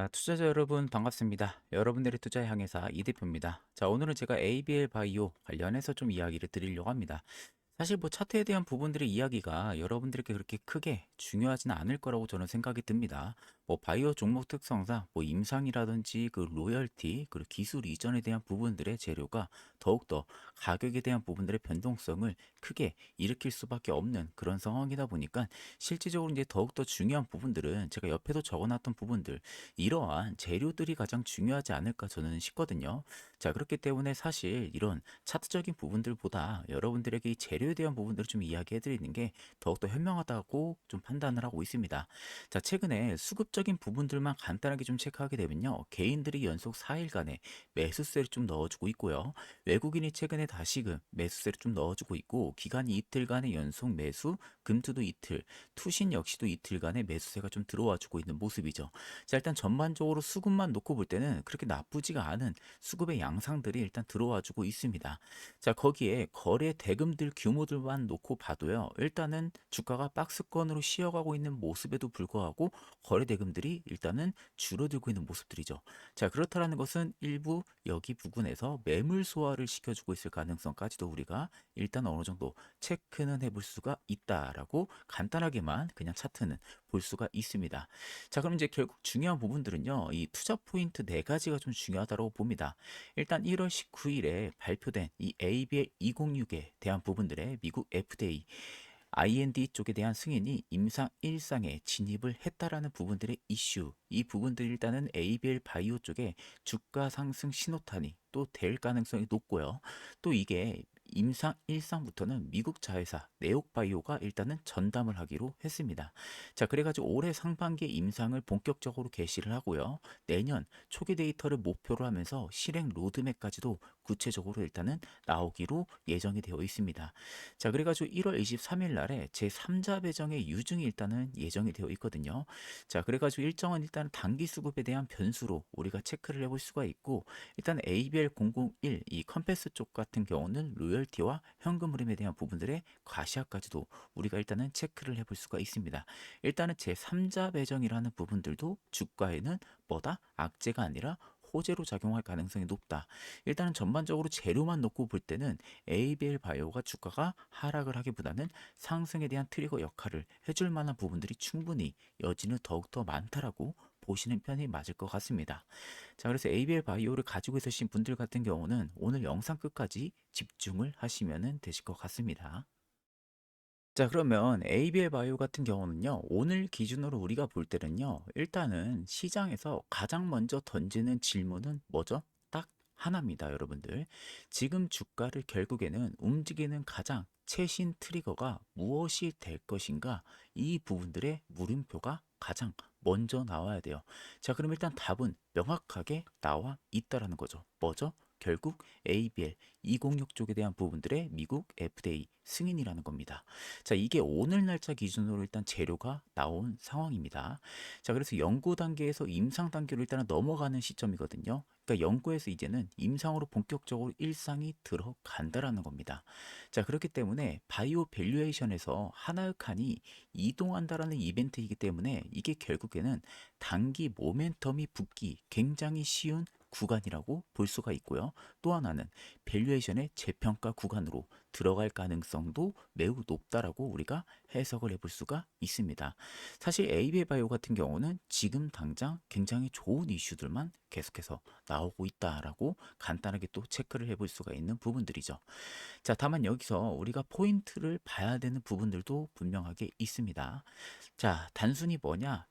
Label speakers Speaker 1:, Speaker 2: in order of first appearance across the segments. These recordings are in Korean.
Speaker 1: 자, 투자자 여러분 반갑습니다. 여러분들의 투자 향해사 이 대표입니다. 자, 오늘은 제가 ABL 바이오 관련해서 좀 이야기를 드리려고 합니다. 사실 뭐 차트에 대한 부분들의 이야기가 여러분들에게 그렇게 크게 중요하지는 않을 거라고 저는 생각이 듭니다. 뭐 바이오 종목 특성상 뭐 임상이라든지 그 로열티 그리고 기술 이전에 대한 부분들의 재료가 더욱더 가격에 대한 부분들의 변동성을 크게 일으킬 수밖에 없는 그런 상황이다 보니까 실질적으로 이제 더욱더 중요한 부분들은 제가 옆에도 적어놨던 부분들 이러한 재료들이 가장 중요하지 않을까 저는 싶거든요. 자, 그렇기 때문에 사실 이런 차트적인 부분들보다 여러분들에게 이 재료에 대한 부분들을 좀 이야기해 드리는 게 더욱더 현명하다고 좀 판단을 하고 있습니다. 자, 최근에 수급적 인 부분들만 간단하게 좀 체크하게 되면요. 개인들이 연속 4일간의 매수세를 좀 넣어주고 있고요. 외국인이 최근에 다시금 매수세를 좀 넣어주고 있고 기간이 이틀간의 연속 매수, 금투도 이틀, 투신 역시도 이틀간의 매수세가 좀 들어와 주고 있는 모습이죠. 자, 일단 전반적으로 수급만 놓고 볼 때는 그렇게 나쁘지가 않은 수급의 양상들이 일단 들어와 주고 있습니다. 자, 거기에 거래 대금들 규모들만 놓고 봐도요. 일단은 주가가 박스권으로 쉬어가고 있는 모습에도 불구하고 거래 대금 들이 일단은 줄어들고 있는 모습들이죠. 자, 그렇다라는 것은 일부 여기 부근에서 매물 소화를 시켜주고 있을 가능성까지도 우리가 일단 어느 정도 체크는 해볼 수가 있다라고 간단하게만 그냥 차트는 볼 수가 있습니다. 자, 그럼 이제 결국 중요한 부분들은요. 이 투자 포인트 네 가지가 좀 중요하다고 봅니다. 일단 1월 19일에 발표된 이 ABL 206에 대한 부분들의 미국 FDA IND 쪽에 대한 승인이 임상 1상에 진입을 했다라는 부분들의 이슈. 이 부분들이 일단은 ABL 바이오 쪽에 주가 상승 신호탄이 또 될 가능성이 높고요. 또 이게 임상 1상부터는 미국 자회사 네옥바이오가 일단은 전담을 하기로 했습니다. 자, 그래가지고 올해 상반기에 임상을 본격적으로 개시를 하고요. 내년 초기 데이터를 목표로 하면서 실행 로드맵까지도 구체적으로 일단은 나오기로 예정이 되어 있습니다. 자, 그래가지고 1월 23일 날에 제3자 배정의 유증이 일단은 예정이 되어 있거든요. 자, 그래가지고 일정은 일단 단기 수급에 대한 변수로 우리가 체크를 해볼 수가 있고 일단 ABL 001 이 컴패스 쪽 같은 경우는 로열 티와 현금 흐름에 대한 부분들의 과시화까지도 우리가 일단은 체크를 해볼 수가 있습니다. 일단은 제3자 배정이라는 부분들도 주가에는 뭐다? 악재가 아니라 호재로 작용할 가능성이 높다. 일단은 전반적으로 재료만 놓고 볼 때는 ABL 바이오가 주가가 하락을 하기보다는 상승에 대한 트리거 역할을 해줄 만한 부분들이 충분히 여지는 더욱더 많다라고 보시는 편이 맞을 것 같습니다. 자, 그래서 ABL 바이오를 가지고 있으신 분들 같은 경우는 오늘 영상 끝까지 집중을 하시면 되실 것 같습니다. 자, 그러면 ABL 바이오 같은 경우는요, 오늘 기준으로 우리가 볼 때는요, 일단은 시장에서 가장 먼저 던지는 질문은 뭐죠? 딱 하나입니다, 여러분들. 지금 주가를 결국에는 움직이는 가장 최신 트리거가 무엇이 될 것인가? 이 부분들의 물음표가 가장 먼저 나와야 돼요. 자, 그럼 일단 답은 명확하게 나와 있다라는 거죠. 뭐죠? 결국 ABL 206 쪽에 대한 부분들의 미국 FDA 승인이라는 겁니다. 자, 이게 오늘 날짜 기준으로 일단 재료가 나온 상황입니다. 자, 그래서 연구 단계에서 임상 단계로 일단은 넘어가는 시점이거든요. 그러니까 연구에서 이제는 임상으로 본격적으로 일상이 들어간다라는 겁니다. 자, 그렇기 때문에 바이오 밸류에이션에서 하나의 칸이 이동한다라는 이벤트이기 때문에 이게 결국에는 단기 모멘텀이 붙기 굉장히 쉬운 구간이라고 볼 수가 있고요. 또 하나는 밸류에이션의 재평가 구간으로 들어갈 가능성도 매우 높다라고 우리가 해석을 해볼 수가 있습니다. 사실 ABA 바이오 같은 경우는 지금 당장 굉장히 좋은 이슈들만 계속해서 나오고 있다라고 간단하게 또 체크를 해볼 수가 있는 부분들이죠. 자, 다만 여기서 우리가 포인트를 봐야 되는 부분들도 분명하게 있습니다. 자, 단순히 뭐냐?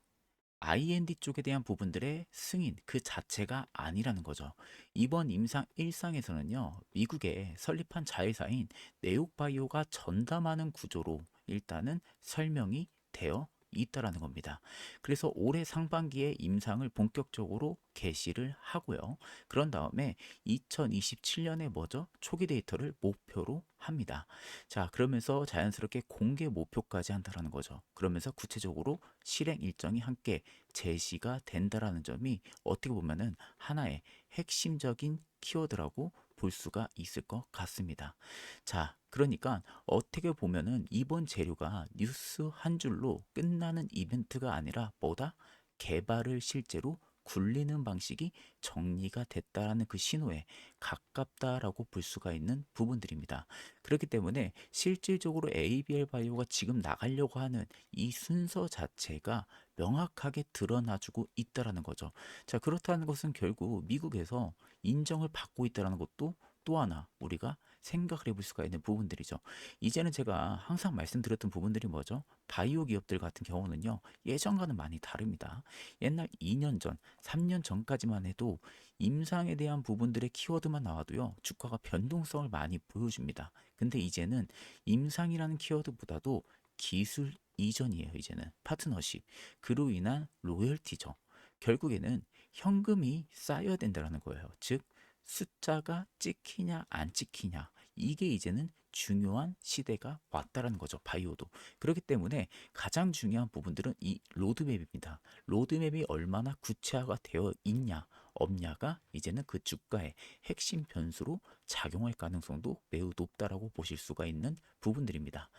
Speaker 1: IND 쪽에 대한 부분들의 승인 그 자체가 아니라는 거죠. 이번 임상 1상에서는요, 미국의 설립한 자회사인 네옥바이오가 전담하는 구조로 일단은 설명이 되어 있다라는 겁니다. 그래서 올해 상반기에 임상을 본격적으로 개시를 하고요. 그런 다음에 2027년에 뭐죠? 초기 데이터를 목표로 합니다. 자, 그러면서 자연스럽게 공개 목표까지 한다라는 거죠. 그러면서 구체적으로 실행 일정이 함께 제시가 된다라는 점이 어떻게 보면은 하나의 핵심적인 키워드라고 볼 수가 있을 것 같습니다. 자, 그러니까 어떻게 보면은 이번 재료가 뉴스 한 줄로 끝나는 이벤트가 아니라 뭐다? 개발을 실제로 굴리는 방식이 정리가 됐다라는 그 신호에 가깝다라고 볼 수가 있는 부분들입니다. 그렇기 때문에 실질적으로 ABL 바이오가 지금 나가려고 하는 이 순서 자체가 명확하게 드러나주고 있다라는 거죠. 자, 그렇다는 것은 결국 미국에서 인정을 받고 있다라는 것도 또 하나 우리가 생각을 해볼 수가 있는 부분들이죠. 이제는 제가 항상 말씀드렸던 부분들이 뭐죠? 바이오 기업들 같은 경우는요, 예전과는 많이 다릅니다. 옛날 2년 전, 3년 전까지만 해도 임상에 대한 부분들의 키워드만 나와도요, 주가가 변동성을 많이 보여줍니다. 근데 이제는 임상이라는 키워드보다도 기술 이전이에요, 이제는. 파트너십. 그로 인한 로열티죠. 결국에는 현금이 쌓여야 된다는 거예요. 즉, 숫자가 찍히냐 안 찍히냐. 이게 이제는 중요한 시대가 왔다라는 거죠 바이오도. 그렇기 때문에 가장 중요한 부분들은 이 로드맵입니다. 로드맵이 얼마나 구체화가 되어 있냐 없냐가 이제는 그 주가의 핵심 변수로 작용할 가능성도 매우 높다라고 보실 수가 있는 부분들입니다.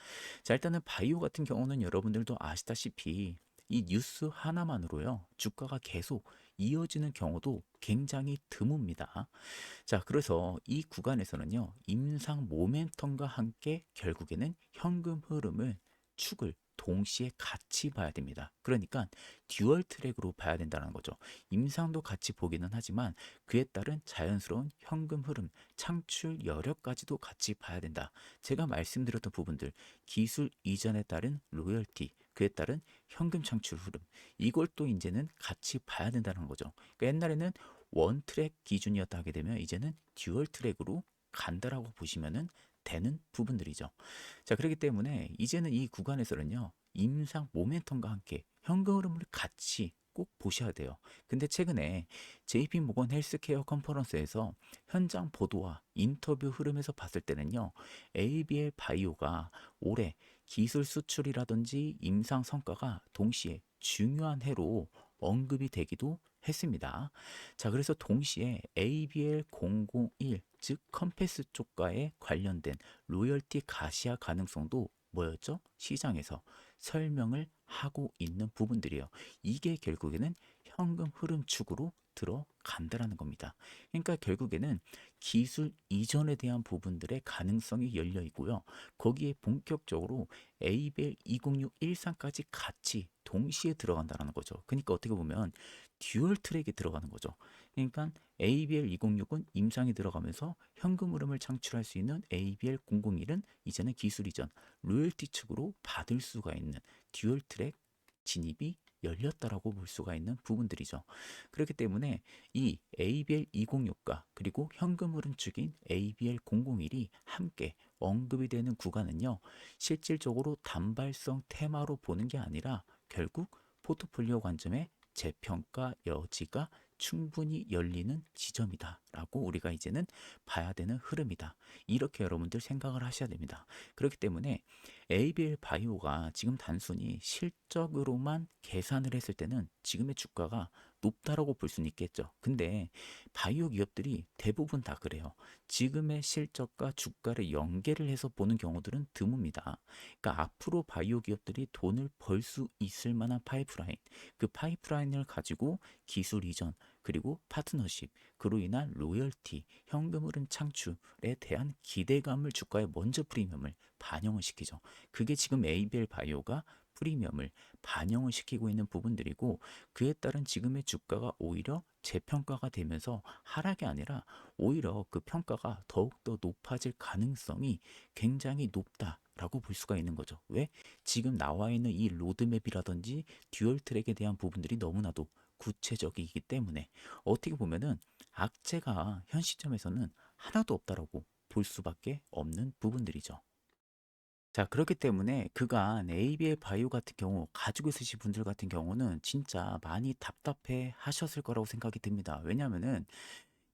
Speaker 1: 자 일단은 바이오 같은 경우는 여러분들도 아시다시피 이 뉴스 하나만으로요 주가가 계속 이어지는 경우도 굉장히 드뭅니다. 자, 그래서 이 구간에서는요, 임상 모멘텀과 함께 결국에는 현금 흐름을 축을 동시에 같이 봐야 됩니다. 그러니까 듀얼 트랙으로 봐야 된다는 거죠. 임상도 같이 보기는 하지만 그에 따른 자연스러운 현금 흐름, 창출 여력까지도 같이 봐야 된다. 제가 말씀드렸던 부분들, 기술 이전에 따른 로열티, 그에 따른 현금 창출 흐름, 이걸 또 이제는 같이 봐야 된다는 거죠. 그러니까 옛날에는 원 트랙 기준이었다 하게 되면 이제는 듀얼 트랙으로 간다라고 보시면은 되는 부분들이죠. 자, 그렇기 때문에 이제는 이 구간에서는요, 임상 모멘텀과 함께 현금 흐름을 같이 꼭 보셔야 돼요. 근데 최근에 JP 모건 헬스케어 컨퍼런스에서 현장 보도와 인터뷰 흐름에서 봤을 때는요, ABL 바이오가 올해 기술 수출이라든지 임상 성과가 동시에 중요한 해로 언급이 되기도 했습니다. 자, 그래서 동시에 ABL001, 즉 컴패스 쪽과의 관련된 로열티 가시화 가능성도 뭐였죠? 시장에서 설명을 하고 있는 부분들이에요. 이게 결국에는 현금 흐름 축으로 들어간다라는 겁니다. 그러니까 결국에는 기술 이전에 대한 부분들의 가능성이 열려 있고요. 거기에 본격적으로 ABL 2061상까지 같이 동시에 들어간다라는 거죠. 그러니까 어떻게 보면 듀얼 트랙이 들어가는 거죠. 그러니까 ABL 206은 임상이 들어가면서 현금 흐름을 창출할 수 있는 ABL 001은 이제는 기술 이전 로열티 측으로 받을 수가 있는 듀얼 트랙 진입이 열렸다라고 볼 수가 있는 부분들이죠. 그렇기 때문에 이 ABL 206과 그리고 현금 흐름 측인 ABL 001이 함께 언급이 되는 구간은요. 실질적으로 단발성 테마로 보는 게 아니라 결국 포트폴리오 관점에 재평가 여지가 충분히 열리는 지점이다라고 우리가 이제는 봐야 되는 흐름이다. 이렇게 여러분들 생각을 하셔야 됩니다. 그렇기 때문에 ABL 바이오가 지금 단순히 실적으로만 계산을 했을 때는 지금의 주가가 높다라고 볼 수는 있겠죠. 근데 바이오 기업들이 대부분 다 그래요. 지금의 실적과 주가를 연계를 해서 보는 경우들은 드뭅니다. 그러니까 앞으로 바이오 기업들이 돈을 벌 수 있을 만한 파이프라인, 그 파이프라인을 가지고 기술 이전, 그리고 파트너십, 그로 인한 로열티, 현금 흐름 창출에 대한 기대감을 주가에 먼저 프리미엄을 반영을 시키죠. 그게 지금 ABL 바이오가 프리미엄을 반영을 시키고 있는 부분들이고 그에 따른 지금의 주가가 오히려 재평가가 되면서 하락이 아니라 오히려 그 평가가 더욱더 높아질 가능성이 굉장히 높다 라고 볼 수가 있는 거죠. 왜? 지금 나와 있는 이 로드맵이라든지 듀얼 트랙에 대한 부분들이 너무나도 구체적이기 때문에 어떻게 보면은 악재가 현 시점에서는 하나도 없다라고 볼 수밖에 없는 부분들이죠. 자, 그렇기 때문에 그간 ABL 바이오 같은 경우 가지고 있으신 분들 같은 경우는 진짜 많이 답답해 하셨을 거라고 생각이 듭니다. 왜냐하면은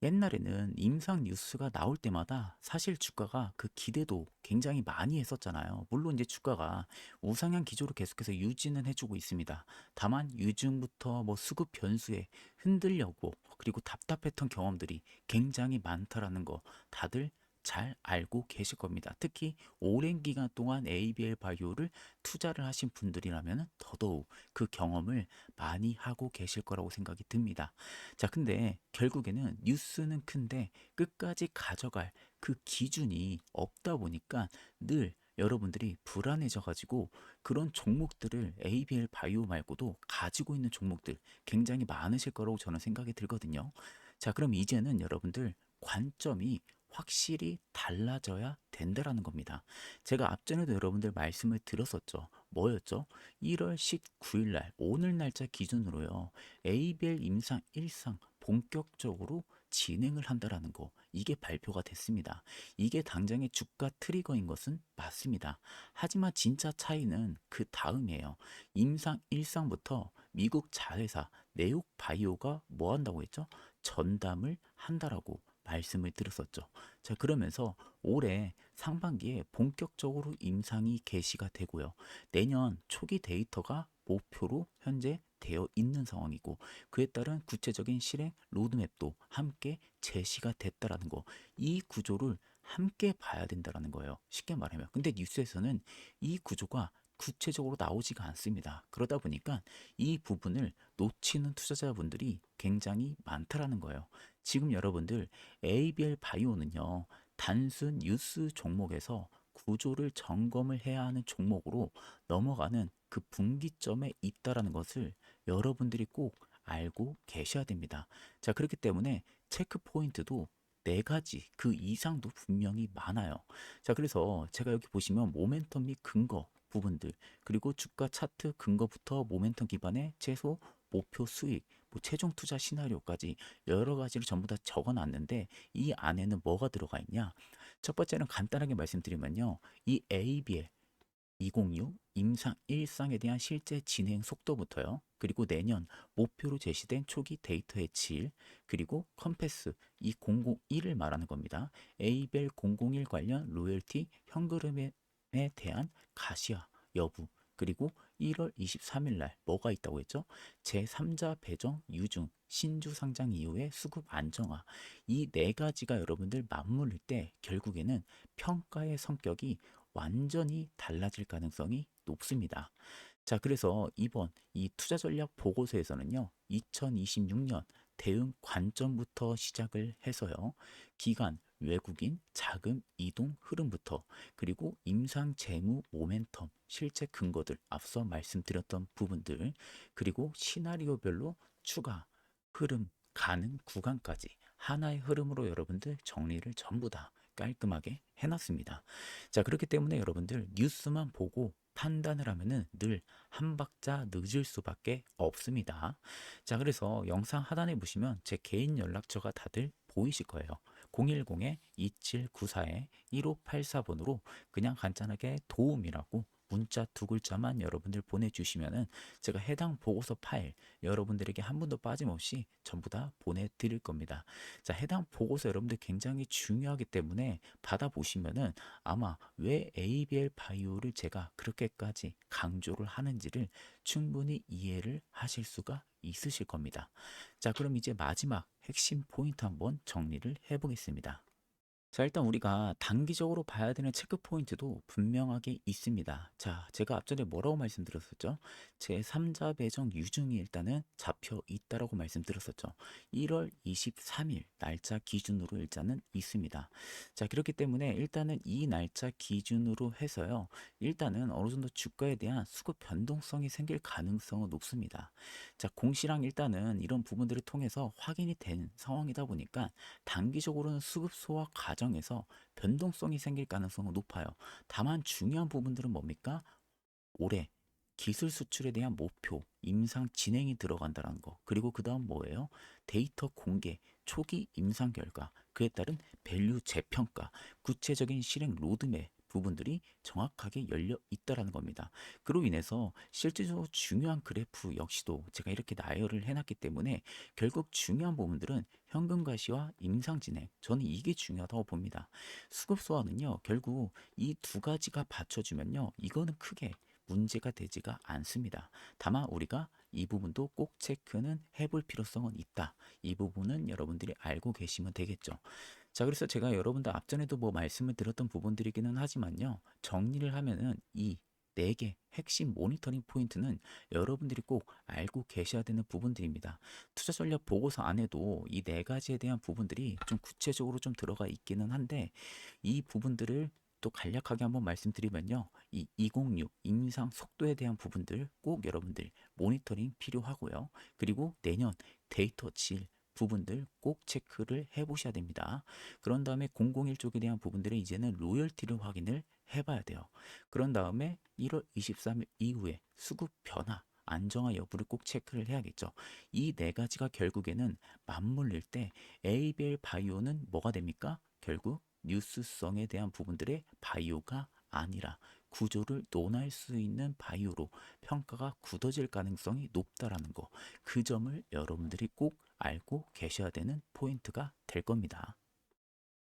Speaker 1: 옛날에는 임상 뉴스가 나올 때마다 사실 주가가 그 기대도 굉장히 많이 했었잖아요. 물론 이제 주가가 우상향 기조로 계속해서 유지는 해주고 있습니다. 다만 유증부터 뭐 수급 변수에 흔들려고 그리고 답답했던 경험들이 굉장히 많다라는 거 다들 잘 알고 계실 겁니다. 특히 오랜 기간 동안 ABL 바이오를 투자를 하신 분들이라면 더더욱 그 경험을 많이 하고 계실 거라고 생각이 듭니다. 자, 근데 결국에는 뉴스는 큰데 끝까지 가져갈 그 기준이 없다 보니까 늘 여러분들이 불안해져 가지고 그런 종목들을 ABL 바이오 말고도 가지고 있는 종목들 굉장히 많으실 거라고 저는 생각이 들거든요. 자, 그럼 이제는 여러분들 관점이 확실히 달라져야 된다라는 겁니다. 제가 앞전에도 여러분들 말씀을 드렸었죠. 뭐였죠? 1월 19일 날 오늘 날짜 기준으로요. ABL 임상 1상 본격적으로 진행을 한다라는 거 이게 발표가 됐습니다. 이게 당장의 주가 트리거인 것은 맞습니다. 하지만 진짜 차이는 그 다음이에요. 임상 1상부터 미국 자회사 네옥 바이오가 뭐 한다고 했죠? 전담을 한다라고 말씀을 드렸었죠. 자, 그러면서 올해 상반기에 본격적으로 임상이 개시가 되고요. 내년 초기 데이터가 목표로 현재 되어 있는 상황이고 그에 따른 구체적인 실행 로드맵도 함께 제시가 됐다라는 거. 이 구조를 함께 봐야 된다라는 거예요. 쉽게 말하면. 근데 뉴스에서는 이 구조가 구체적으로 나오지가 않습니다. 그러다 보니까 이 부분을 놓치는 투자자분들이 굉장히 많다라는 거예요. 지금 여러분들 ABL 바이오는요, 단순 뉴스 종목에서 구조를 점검을 해야 하는 종목으로 넘어가는 그 분기점에 있다라는 것을 여러분들이 꼭 알고 계셔야 됩니다. 자, 그렇기 때문에 체크 포인트도 네 가지 그 이상도 분명히 많아요. 자, 그래서 제가 여기 보시면 모멘텀 및 근거 부분들 그리고 주가 차트 근거부터 모멘텀 기반의 최소 목표 수익, 뭐 최종 투자 시나리오까지 여러 가지를 전부 다 적어 놨는데 이 안에는 뭐가 들어가 있냐? 첫 번째는 간단하게 말씀드리면요. 이 ABL 2026 임상 1상에 대한 실제 진행 속도부터요. 그리고 내년 목표로 제시된 초기 데이터의 질, 그리고 컴패스 이 001을 말하는 겁니다. 에이벨 001 관련 로열티 현금에 대한 가시화 여부, 그리고 1월 23일 날 뭐가 있다고 했죠? 제3자 배정 유증 신주 상장 이후의 수급 안정화 이 네 가지가 여러분들 맞물릴 때 결국에는 평가의 성격이 완전히 달라질 가능성이 높습니다. 자, 그래서 이번 이 투자 전략 보고서에서는요, 2026년 대응 관점부터 시작을 해서요, 기간, 외국인, 자금, 이동 흐름부터 그리고 임상 재무 모멘텀, 실제 근거들, 앞서 말씀드렸던 부분들, 그리고 시나리오별로 추가, 흐름, 가는 구간까지 하나의 흐름으로 여러분들 정리를 전부 다 깔끔하게 해놨습니다. 자, 그렇기 때문에 여러분들 뉴스만 보고 판단을 하면은 늘 한 박자 늦을 수밖에 없습니다. 자, 그래서 영상 하단에 보시면 제 개인 연락처가 다들 보이실 거예요. 010-2794-1584번으로 그냥 간단하게 도움이라고 문자 두 글자만 여러분들 보내주시면은 제가 해당 보고서 파일 여러분들에게 한 분도 빠짐없이 전부 다 보내드릴 겁니다. 자, 해당 보고서 여러분들 굉장히 중요하기 때문에 받아보시면은 아마 왜 ABL 바이오를 제가 그렇게까지 강조를 하는지를 충분히 이해를 하실 수가 있으실 겁니다. 자, 그럼 이제 마지막 핵심 포인트 한번 정리를 해보겠습니다. 자, 일단 우리가 단기적으로 봐야 되는 체크 포인트도 분명하게 있습니다. 자, 제가 앞전에 뭐라고 말씀드렸었죠? 제 3자 배정 유증이 일단은 잡혀 있다라고 말씀드렸었죠. 1월 23일 날짜 기준으로 일단은 있습니다. 자, 그렇기 때문에 일단은 이 날짜 기준으로 해서요. 일단은 어느 정도 주가에 대한 수급 변동성이 생길 가능성은 높습니다. 자, 공시랑 일단은 이런 부분들을 통해서 확인이 된 상황이다 보니까 단기적으로는 수급 소화 과정 에서 변동성이 생길 가능성은 높아요. 다만 중요한 부분들은 뭡니까? 올해 기술 수출에 대한 목표, 임상 진행이 들어간다는 거. 그리고 그 다음 뭐예요? 데이터 공개, 초기 임상 결과, 그에 따른 밸류 재평가, 구체적인 실행 로드맵, 부분들이 정확하게 열려 있다라는 겁니다. 그로 인해서 실질적으로 중요한 그래프 역시도 제가 이렇게 나열을 해놨기 때문에 결국 중요한 부분들은 현금 가시와 임상 진행 저는 이게 중요하다고 봅니다. 수급 소화는요 결국 이 두 가지가 받쳐주면요 이거는 크게 문제가 되지가 않습니다. 다만 우리가 이 부분도 꼭 체크는 해볼 필요성은 있다. 이 부분은 여러분들이 알고 계시면 되겠죠. 자, 그래서 제가 여러분들 앞전에도 뭐 말씀을 드렸던 부분들이기는 하지만요. 정리를 하면은 이 네개 핵심 모니터링 포인트는 여러분들이 꼭 알고 계셔야 되는 부분들입니다. 투자 전략 보고서 안에도 이 네 가지에 대한 부분들이 좀 구체적으로 좀 들어가 있기는 한데 이 부분들을 또 간략하게 한번 말씀드리면요. 이 206 인상 속도에 대한 부분들 꼭 여러분들 모니터링 필요하고요. 그리고 내년 데이터 질 부분들 꼭 체크를 해 보셔야 됩니다. 그런 다음에 001 쪽에 대한 부분들은 이제는 로열티를 확인을 해 봐야 돼요. 그런 다음에 1월 23일 이후에 수급 변화 안정화 여부를 꼭 체크를 해야겠죠. 이 네 가지가 결국에는 맞물릴 때 ABL 바이오는 뭐가 됩니까? 결국 뉴스성에 대한 부분들의 바이오가 아니라 구조를 논할 수 있는 바이오로 평가가 굳어질 가능성이 높다라는 거. 그 점을 여러분들이 꼭 알고 계셔야 되는 포인트가 될 겁니다.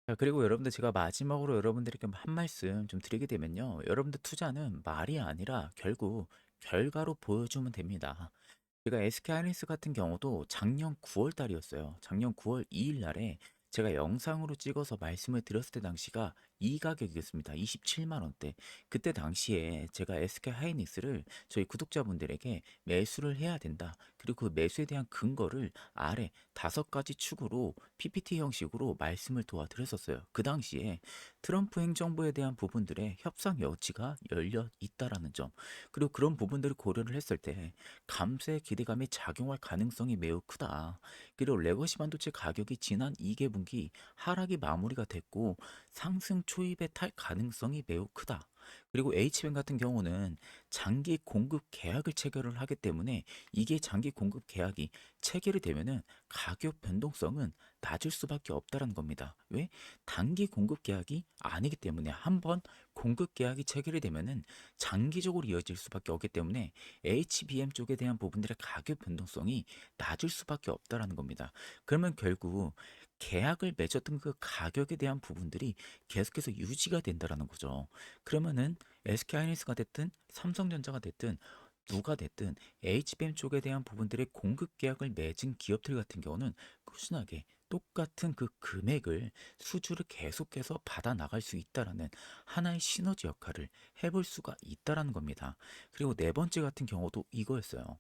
Speaker 1: 자, 그리고 여러분들 제가 마지막으로 여러분들에게 한 말씀 좀 드리게 되면요. 여러분들 투자는 말이 아니라 결국 결과로 보여주면 됩니다. 제가 SK 하이닉스 같은 경우도 작년 9월 달이었어요. 작년 9월 2일 날에 제가 영상으로 찍어서 말씀을 드렸을 때 당시가 이 가격이었습니다. 27만 원대. 그때 당시에 제가 SK 하이닉스를 저희 구독자분들에게 매수를 해야 된다. 그리고 그 매수에 대한 근거를 아래 다섯 가지 축으로 PPT 형식으로 말씀을 도와드렸었어요. 그 당시에 트럼프 행정부에 대한 부분들의 협상 여지가 열려 있다라는 점. 그리고 그런 부분들을 고려를 했을 때 감세 기대감이 작용할 가능성이 매우 크다. 그리고 레거시 반도체 가격이 지난 2개분기 하락이 마무리가 됐고 상승 초입에 탈 가능성이 매우 크다. 그리고 H뱅 같은 경우는 장기 공급 계약을 체결을 하기 때문에 이게 장기 공급 계약이 체결이 되면은 가격 변동성은 낮을 수밖에 없다라는 겁니다. 왜? 단기 공급 계약이 아니기 때문에 한번 공급 계약이 체결이 되면은 장기적으로 이어질 수밖에 없기 때문에 HBM 쪽에 대한 부분들의 가격 변동성이 낮을 수밖에 없다라는 겁니다. 그러면 결국 계약을 맺었던 그 가격에 대한 부분들이 계속해서 유지가 된다라는 거죠. 그러면은 SK 하이닉스가 됐든 삼성전자가 됐든 누가 됐든 HBM 쪽에 대한 부분들의 공급 계약을 맺은 기업들 같은 경우는 꾸준하게 똑같은 그 금액을 수주를 계속해서 받아 나갈 수 있다라는 하나의 시너지 역할을 해볼 수가 있다라는 겁니다. 그리고 네 번째 같은 경우도 이거였어요.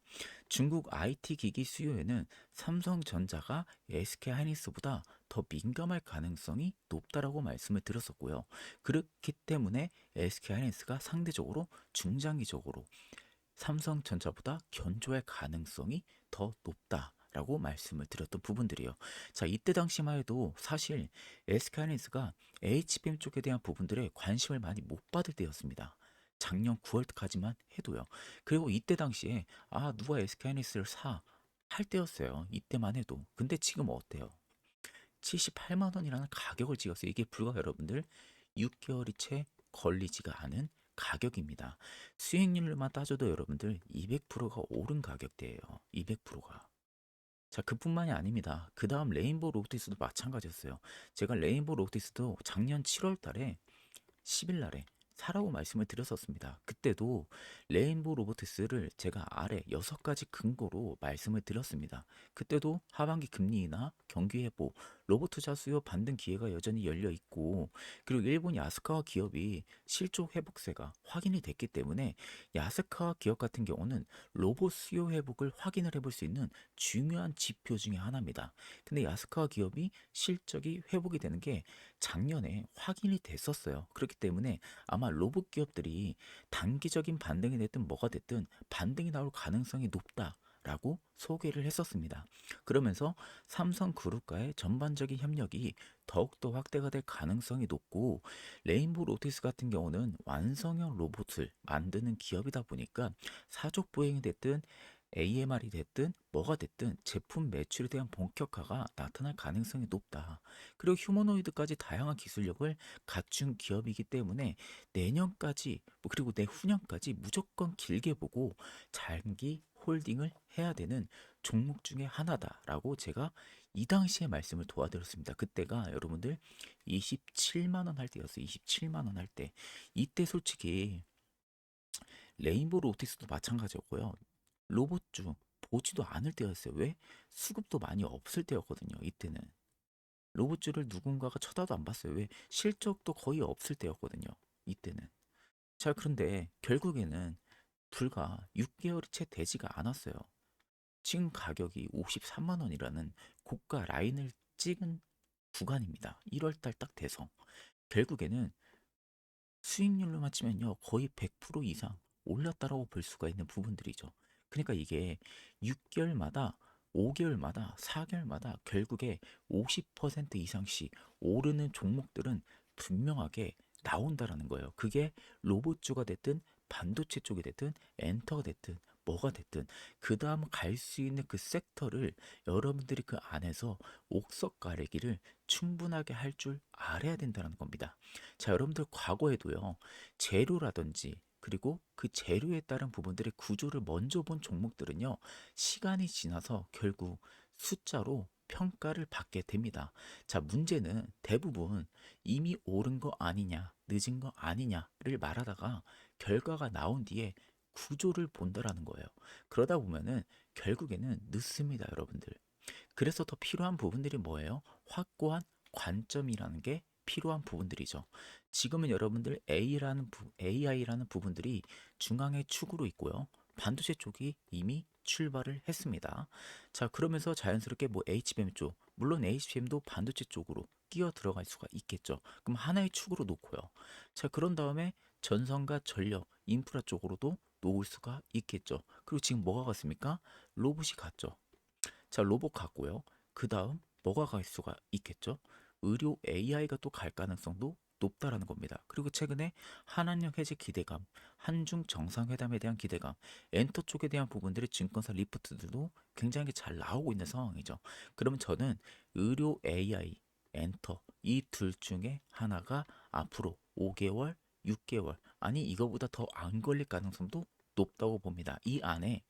Speaker 1: 중국 IT 기기 수요에는 삼성전자가 SK 하이닉스보다 더 민감할 가능성이 높다라고 말씀을 드렸었고요. 그렇기 때문에 SK 하이닉스가 상대적으로 중장기적으로 삼성전자보다 견조할 가능성이 더 높다 라고 말씀을 드렸던 부분들이에요. 자, 이때 당시만 해도 사실 SK하이닉스가 HBM 쪽에 대한 부분들에 관심을 많이 못 받을 때였습니다. 작년 9월까지만 해도요. 그리고 이때 당시에 아, 누가 SK하이닉스를 사? 할 때였어요. 이때만 해도. 근데 지금 어때요? 78만 원이라는 가격을 찍었어요. 이게 불과 여러분들 6개월이 채 걸리지가 않은 가격입니다. 수익률만 따져도 여러분들 200%가 오른 가격대예요. 200%가. 자, 그뿐만이 아닙니다. 그 다음 레인보우 로보틱스도 마찬가지였어요. 제가 레인보우 로보틱스도 작년 7월 달에 10일 날에 사라고 말씀을 드렸었습니다. 그때도 레인보우 로보틱스를 제가 아래 여섯 가지 근거로 말씀을 드렸습니다. 그때도 하반기 금리나 경기 회복, 로봇 투자 수요 반등 기회가 여전히 열려 있고 그리고 일본 야스카와 기업이 실적 회복세가 확인이 됐기 때문에 야스카와 기업 같은 경우는 로봇 수요 회복을 확인을 해볼 수 있는 중요한 지표 중에 하나입니다. 근데 야스카와 기업이 실적이 회복이 되는 게 작년에 확인이 됐었어요. 그렇기 때문에 아마 로봇 기업들이 단기적인 반등이 됐든 뭐가 됐든 반등이 나올 가능성이 높다. 라고 소개를 했었습니다. 그러면서 삼성 그룹과의 전반적인 협력이 더욱더 확대가 될 가능성이 높고 레인보우 로티스 같은 경우는 완성형 로봇을 만드는 기업이다 보니까 사족 보행이 됐든 AMR이 됐든 뭐가 됐든 제품 매출에 대한 본격화가 나타날 가능성이 높다. 그리고 휴머노이드까지 다양한 기술력을 갖춘 기업이기 때문에 내년까지 뭐 그리고 내후년까지 무조건 길게 보고 장기 홀딩을 해야 되는 종목 중에 하나다라고 제가 이 당시에 말씀을 도와드렸습니다. 그때가 여러분들 27만 원 할 때였어요. 27만 원 할 때. 이때 솔직히 레인보우 로티스도 마찬가지였고요. 로봇주 보지도 않을 때였어요. 왜? 수급도 많이 없을 때였거든요. 이때는. 로봇주를 누군가가 쳐다도 안 봤어요. 왜? 실적도 거의 없을 때였거든요. 이때는. 자, 그런데 결국에는 불과 6개월이 채 되지가 않았어요. 지금 가격이 53만 원이라는 고가 라인을 찍은 구간입니다. 1월 달 딱 돼서 결국에는 수익률로만 치면요. 거의 100% 이상 올랐다라고 볼 수가 있는 부분들이죠. 그러니까 이게 6개월마다 5개월마다 4개월마다 결국에 50% 이상씩 오르는 종목들은 분명하게 나온다라는 거예요. 그게 로봇주가 됐든 반도체 쪽이 됐든 엔터가 됐든 뭐가 됐든 그 다음 갈 수 있는 그 섹터를 여러분들이 그 안에서 옥석 가리기를 충분하게 할 줄 알아야 된다는 겁니다. 자, 여러분들 과거에도요. 재료라든지 그리고 그 재료에 따른 부분들의 구조를 먼저 본 종목들은요. 시간이 지나서 결국 숫자로 평가를 받게 됩니다. 자, 문제는 대부분 이미 옳은 거 아니냐, 늦은 거 아니냐를 말하다가 결과가 나온 뒤에 구조를 본다라는 거예요. 그러다 보면은 결국에는 늦습니다, 여러분들. 그래서 더 필요한 부분들이 뭐예요? 확고한 관점이라는 게 필요한 부분들이죠. 지금은 여러분들 A라는 부, AI라는 부분들이 중앙의 축으로 있고요. 반도체 쪽이 이미 출발을 했습니다. 자, 그러면서 자연스럽게 뭐 HBM 쪽, 물론 HBM도 반도체 쪽으로 끼어 들어갈 수가 있겠죠. 그럼 하나의 축으로 놓고요. 자, 그런 다음에 전선과 전력, 인프라 쪽으로도 놓을 수가 있겠죠. 그리고 지금 뭐가 갔습니까? 로봇이 갔죠. 자, 로봇 갔고요. 그 다음 뭐가 갈 수가 있겠죠? 의료 AI가 또 갈 가능성도 높다라는 겁니다. 그리고 최근에 한한령 해제 기대감, 한중 정상회담에 대한 기대감, 엔터 쪽에 대한 부분들의 증권사 리포트들도 굉장히 잘 나오고 있는 상황이죠. 그러면 저는 의료 AI, 엔터 이 둘 중에 하나가 앞으로 5개월, 6개월 아니 이거보다 더 안 걸릴 가능성도 높다고 봅니다. 이 안에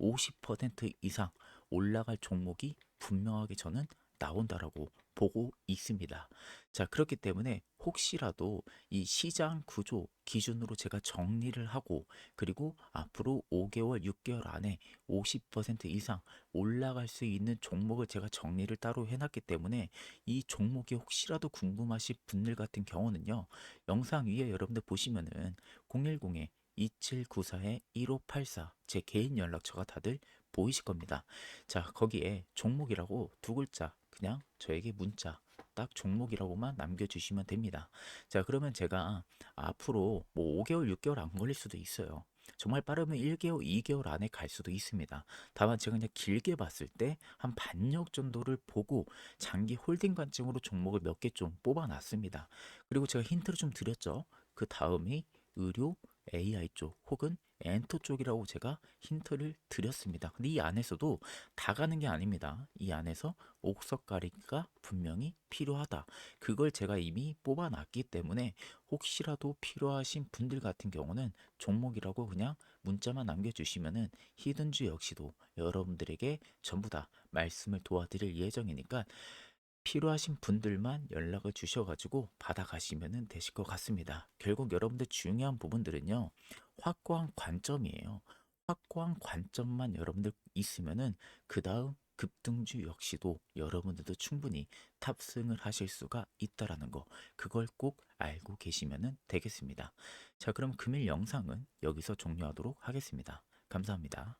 Speaker 1: 50% 이상 올라갈 종목이 분명하게 저는 나온다라고 보고 있습니다. 자, 그렇기 때문에 혹시라도 이 시장 구조 기준으로 제가 정리를 하고 그리고 앞으로 5개월, 6개월 안에 50% 이상 올라갈 수 있는 종목을 제가 정리를 따로 해놨기 때문에 이 종목이 혹시라도 궁금하신 분들 같은 경우는요. 영상 위에 여러분들 보시면은 010에 2794-1584 제 개인 연락처가 다들 보이실 겁니다. 자, 거기에 종목이라고 두 글자 그냥 저에게 문자 딱 종목이라고만 남겨주시면 됩니다. 자, 그러면 제가 앞으로 뭐 5개월, 6개월 안 걸릴 수도 있어요. 정말 빠르면 1개월, 2개월 안에 갈 수도 있습니다. 다만 제가 그냥 길게 봤을 때 한 반년 정도를 보고 장기 홀딩 관점으로 종목을 몇 개 좀 뽑아놨습니다. 그리고 제가 힌트를 좀 드렸죠. 그 다음이 의료, AI 쪽 혹은 엔터 쪽이라고 제가 힌트를 드렸습니다. 근데 이 안에서도 다 가는 게 아닙니다. 이 안에서 옥석 가리기가 분명히 필요하다. 그걸 제가 이미 뽑아놨기 때문에 혹시라도 필요하신 분들 같은 경우는 종목이라고 그냥 문자만 남겨주시면은 히든주 역시도 여러분들에게 전부 다 말씀을 도와드릴 예정이니까 필요하신 분들만 연락을 주셔가지고 받아가시면 되실 것 같습니다. 결국 여러분들 중요한 부분들은요, 확고한 관점이에요. 확고한 관점만 여러분들 있으면은 그 다음 급등주 역시도 여러분들도 충분히 탑승을 하실 수가 있다라는 거 그걸 꼭 알고 계시면 되겠습니다. 자 그럼 금일 영상은 여기서 종료하도록 하겠습니다. 감사합니다.